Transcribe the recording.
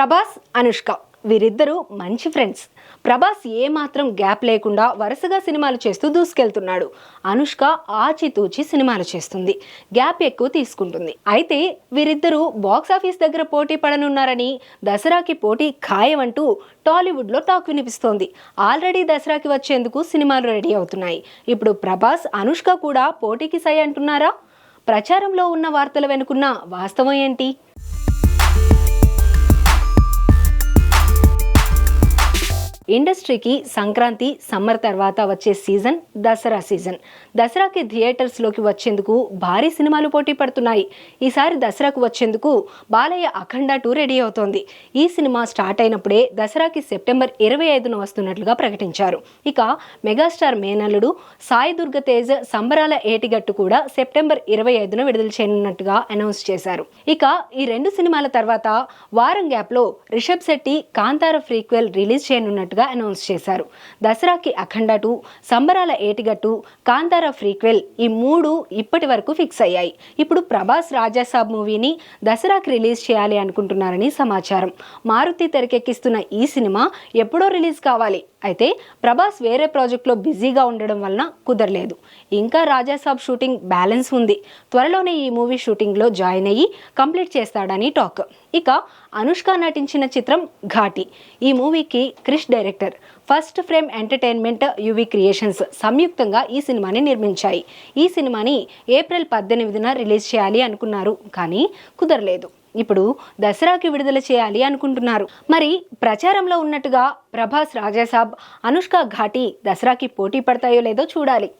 ప్రభాస్ అనుష్క వీరిద్దరూ మంచి ఫ్రెండ్స్. ప్రభాస్ ఏమాత్రం గ్యాప్ లేకుండా వరుసగా సినిమాలు చేస్తూ దూసుకెళ్తున్నాడు. అనుష్క ఆచితూచి సినిమాలు చేస్తుంది. గ్యాప్ ఎక్కువ తీసుకుంటుంది. అయితే వీరిద్దరూ బాక్స్ ఆఫీస్ దగ్గర పోటీ పడనున్నారని దసరాకి పోటీ ఖాయమంటూ టాలీవుడ్లో టాక్ వినిపిస్తోంది. ఆల్రెడీ దసరాకి వచ్చేందుకు సినిమాలు రెడీ అవుతున్నాయి. ఇప్పుడు ప్రభాస్ అనుష్క కూడా పోటీకి సై అంటున్నారా? ప్రచారంలో ఉన్న వార్తల వెనుకున్న వాస్తవం ఏంటి? ఇండస్ట్రీకి సంక్రాంతి సమ్మర్ తర్వాత వచ్చే సీజన్ దసరా సీజన్. దసరాకి థియేటర్స్లోకి వచ్చేందుకు భారీ సినిమాలు పోటీ పడుతున్నాయి. ఈసారి దసరాకు వచ్చేందుకు బాలయ్య అఖండ టూ రెడీ అవుతోంది. ఈ సినిమా స్టార్ట్ అయినప్పుడే దసరాకి సెప్టెంబర్ ఇరవై ఐదున వస్తున్నట్లుగా ప్రకటించారు. ఇక మెగాస్టార్ మేనల్లుడు సాయి దుర్గ తేజ్ సంబరాల ఏటిగట్టు కూడా సెప్టెంబర్ ఇరవై ఐదున విడుదల చేయనున్నట్టుగా అనౌన్స్ చేశారు. ఇక ఈ రెండు సినిమాల తర్వాత వారం గ్యాప్లో రిషబ్ శెట్టి కాంతార ఫ్రీక్వెల్ రిలీజ్ చేయనున్నట్టుగా అనౌన్స్ చేశారు. దసరాకి అఖండ టూ సంబరాల ఏటిగట్టు కాంతార ఫ్రీక్వెల్ ఈ మూడు ఇప్పటి వరకు ఫిక్స్ అయ్యాయి. ఇప్పుడు ప్రభాస్ రాజాసాబ్ మూవీని దసరాకి రిలీజ్ చేయాలి అనుకుంటున్నారని సమాచారం. మారుతి తెరకెక్కిస్తున్న ఈ సినిమా ఎప్పుడో రిలీజ్ కావాలి. అయితే ప్రభాస్ వేరే ప్రాజెక్ట్లో బిజీగా ఉండడం వలన కుదరలేదు. ఇంకా రాజాసాబ్ షూటింగ్ బ్యాలెన్స్ ఉంది. త్వరలోనే ఈ మూవీ షూటింగ్లో జాయిన్ అయ్యి కంప్లీట్ చేస్తాడని టాక్. ఇక అనుష్క నటించిన చిత్రం ఘాటి. ఈ మూవీకి Krish director. First Frame Entertainment UV Creations సంయుక్తంగా ఈ సినిమాని నిర్మించాయి. ఈ సినిమాని ఏప్రిల్ పద్దెనిమిదిన రిలీజ్ చేయాలి అనుకున్నారు కానీ కుదరలేదు. ఇప్పుడు దసరాకి విడుదల చేయాలి అనుకుంటున్నారు. మరి ప్రచారంలో ఉన్నట్టుగా ప్రభాస్ రాజాసాబ్ అనుష్క ఘాటి దసరాకి పోటీ పడతాయో లేదో చూడాలి.